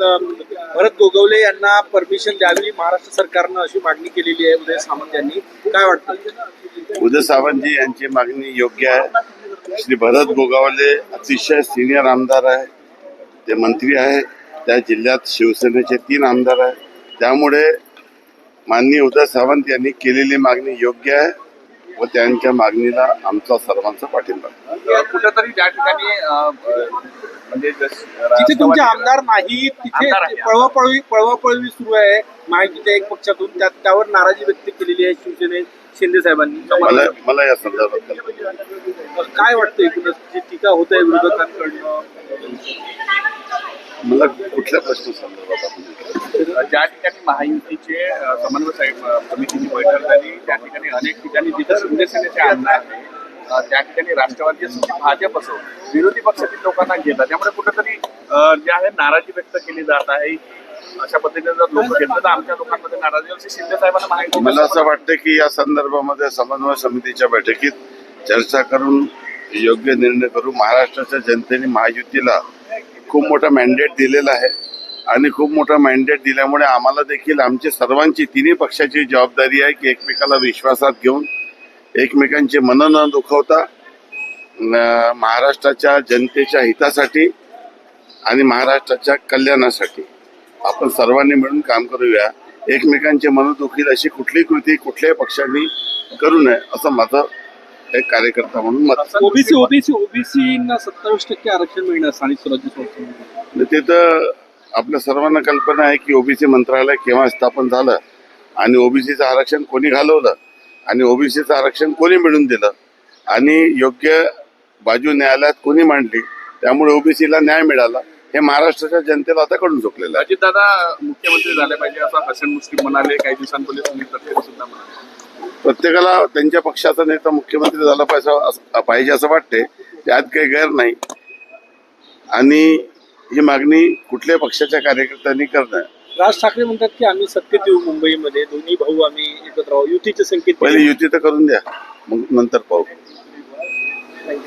भरत गोगवले यांना परमिशन द्यावी. महाराष्ट्र सरकारनं अशी मागणी केलेली आहे उदय सामंत यांनी. काय वाटतं? उदय सावंतजी यांची मागणी योग्य आहे. श्री भरत गोगावले अतिशय सिनियर आमदार आहे. ते मंत्री आहे. त्या जिल्ह्यात शिवसेनेचे तीन आमदार आहे त्यामुळे माननीय उदय सावंत यांनी केलेली मागणी योग्य आहे व त्यांच्या मागणीला आमचा सर्वांचा पाठिंबा. कुठेतरी ज्या ठिकाणी म्हणजे जस- जिथे तुमचे आमदार नाही तिथे. पळवापळवी पळवापळवी सुरू आहे महायुतीच्या एक पक्षातून त्या त्यावर नाराजी व्यक्त केलेली आहे शिवसेने शिंदे साहेबांनी मला मला या संदर्भात काय वाटतं एकूणच जी टीका होत आहे विरोधकांकडनं मला कुठल्या प्रश्न संदर्भात? ज्या ठिकाणी महायुतीचे समन्वय साहेब समितीची बैठक झाली त्या ठिकाणी अनेक ठिकाणी जिथे शिंदे सेनेचे आमदार त्या ठिकाणी राष्ट्रवादी असो की भाजप असो विरोधी पक्षातील लोकांना घेतात. त्यामुळे कुठेतरी जे आहे नाराजी व्यक्त केली जात आहे. अशा पद्धतीने जर लोक घेतलं तर आमच्या लोकांमध्ये नाराजी असेल शिंदे साहेबांना माहिती मला असं वाटतं की या संदर्भामध्ये समन्वय समितीच्या बैठकीत चर्चा करून योग्य निर्णय करू महाराष्ट्राच्या जनतेने महायुतीला खूप मोठा मॅन्डेट दिलेला आहे. आणि खूप मोठा मॅन्डेट दिल्यामुळे आम्हाला देखील आमची सर्वांची तिन्ही पक्षाची जबाबदारी आहे की एकमेकाला विश्वासात घेऊन एकमेकांचे मन न दुखवता महाराष्ट्राच्या जनतेच्या हितासाठी आणि महाराष्ट्राच्या कल्याणासाठी. आपण सर्वांनी मिळून काम करूया. एकमेकांचे मन दुखील अशी कुठली कृती कुठल्याही पक्षांनी करू नये असं माझं एक कार्यकर्ता म्हणून मत. ओबीसी ओबीसी ओबीसीना सत्तावीस टक्के आरक्षण मिळणार स्थानिक स्वराज्य संस्थांमध्ये. ते तर आपल्या सर्वांना कल्पना आहे की ओबीसी मंत्रालय केव्हा स्थापन झालं आणि ओबीसीचं आरक्षण कोणी घालवलं. आणि ओबीसीचं आरक्षण कोणी मिळून दिलं? आणि योग्य बाजू न्यायालयात कोणी मांडली? त्यामुळे ओबीसीला न्याय मिळाला. हे महाराष्ट्राच्या जनतेला आता कळून चुकलेलं आहे मुख्यमंत्री झाले पाहिजे असं हसन मुश्रीफ म्हणाले. काही दिवसांपूर्वी सुद्धा म्हणाले. प्रत्येकाला त्यांच्या पक्षाचा नेता मुख्यमंत्री झाला पाहिजे असं- पाहिजे असं वाटते त्यात काही गैर नाही. आणि ही मागणी कुठल्याही पक्षाच्या कार्यकर्त्यांनी करणं राज ठाकरे म्हणतात की आम्ही सत्तेत येऊ मुंबईमध्ये. दोन्ही भाऊ आम्ही एकत्र राहू युतीचे संकेत पहिले. युती तर करून द्या. मग नंतर पाहू.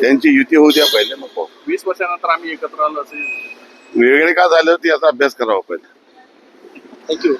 त्यांची युती होऊ द्या पहिले मग पाहू. वीस वर्षानंतर आम्ही एकत्र आलो असे वेगळे का झाले होते याचा अभ्यास करावा पहिले. थँक्यू